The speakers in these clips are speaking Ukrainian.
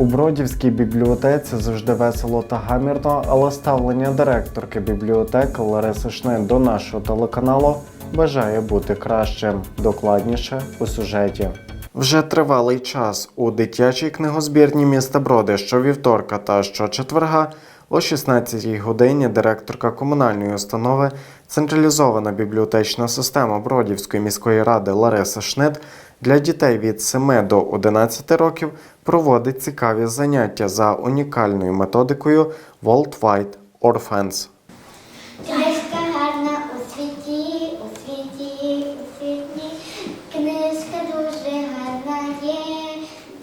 У Бродівській бібліотеці завжди весело та гамірно, але ставлення директорки бібліотеки Лариси Шнин до нашого телеканалу бажає бути кращим. Докладніше у сюжеті. Вже тривалий час у дитячій книгозбірні міста Броди щовівторка та щочетверга о 16-й годині директорка комунальної установи Централізована бібліотечна система Бродівської міської ради Лариса Шнит для дітей від 7 до 11 років проводить цікаві заняття за унікальною методикою World Wide Orphans. Книжка дуже гарна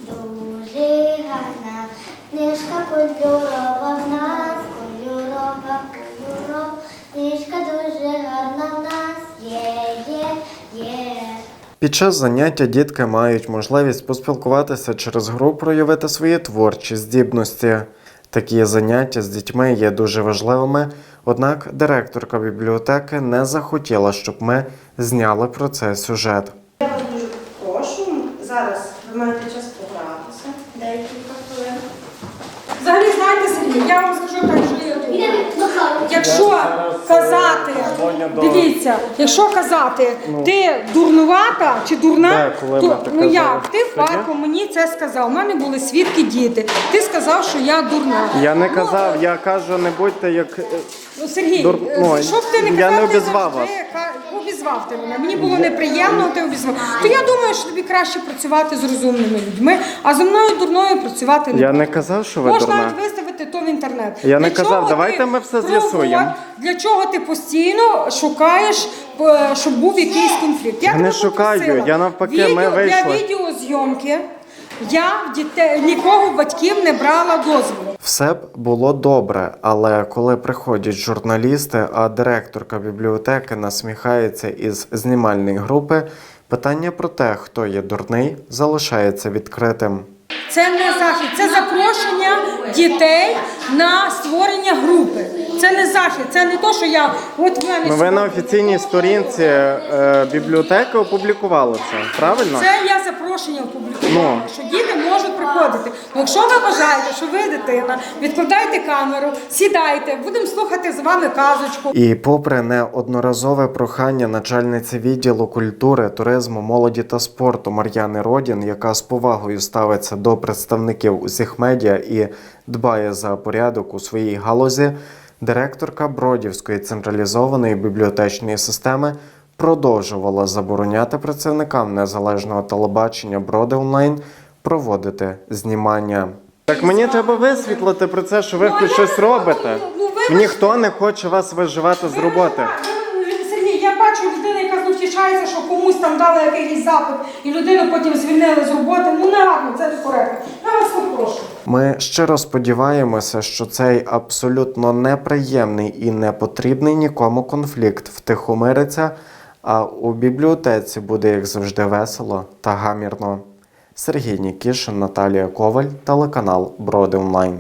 дуже гарна. Книжка кольорова в нас, кольорова, кольорова. Книжка дуже гарна в нас є, є, є. Під час заняття дітки мають можливість поспілкуватися через гру, проявити свої творчі здібності. Такі заняття з дітьми є дуже важливими, однак директорка бібліотеки не захотіла, щоб ми зняли про це сюжет. Я вас дуже прошу, зараз ви маєте час погратися, декілька хвилин. Взагалі, знаєте, Сергій, я вам скажу так, що казати, дивіться, якщо казати, ти дурнувата чи дурна, коли то ну казали? як, ти в парку мені це сказав. У мене були свідки діти. Ти сказав, що я дурна. Я не казав, я кажу, не будьте як. Ну, Сергій, Дур- е, ну, що б ти не я казав, не ти обізвав завжди ка- обізвав ти мене. Мені було неприємно, ти обізвав. То я думаю, що тобі краще працювати з розумними людьми, а зі мною дурною працювати не Я не казав, що ви Можна дурна. навіть виставити в інтернет. Я не казав, давайте ми все з'ясуємо. Для чого ти постійно шукаєш, е, щоб був якийсь конфлікт? Я, Я не шукаю, попросила. я навпаки, ми вийшли. Для відеозйомки я дітей нікого батьків не брала дозволу. Все б було добре, але коли приходять журналісти, а директорка бібліотеки насміхається із знімальної групи, питання про те, хто є дурний, залишається відкритим. Це не захід, це запрошення дітей на створення групи. Це не захід, це не то, що я от в мене Ну, ви на офіційній сторінці е, бібліотеки опублікували це, правильно? це я запрошення опублікувала, Ну. що діти можуть приходити. Ну, якщо ви вважаєте, що ви дитина, відкладайте камеру, сідайте, будемо слухати з вами казочку. І попри неодноразове прохання начальниці відділу культури, туризму, молоді та спорту Мар'яни Родін, яка з повагою ставиться до представників усіх медіа і дбає за порядок у своїй галузі, директорка Бродівської централізованої бібліотечної системи продовжувала забороняти працівникам незалежного телебачення Броди онлайн проводити знімання. Так мені треба висвітлити про це, що ви хоч щось робите. Ну, Ніхто не хоче вас виживати з роботи. Сергій, я бачу людину, яка знущається, що комусь там дали якийсь запит, і людину потім звільнили з роботи. Ну не гарно, це некоректно. Я вас попрошу. Ми щиро сподіваємося, що цей абсолютно неприємний і непотрібний нікому конфлікт втихомириться, а у бібліотеці буде, як завжди, весело та гамірно. Сергій Нікішин, Наталія Коваль, телеканал Броди Онлайн.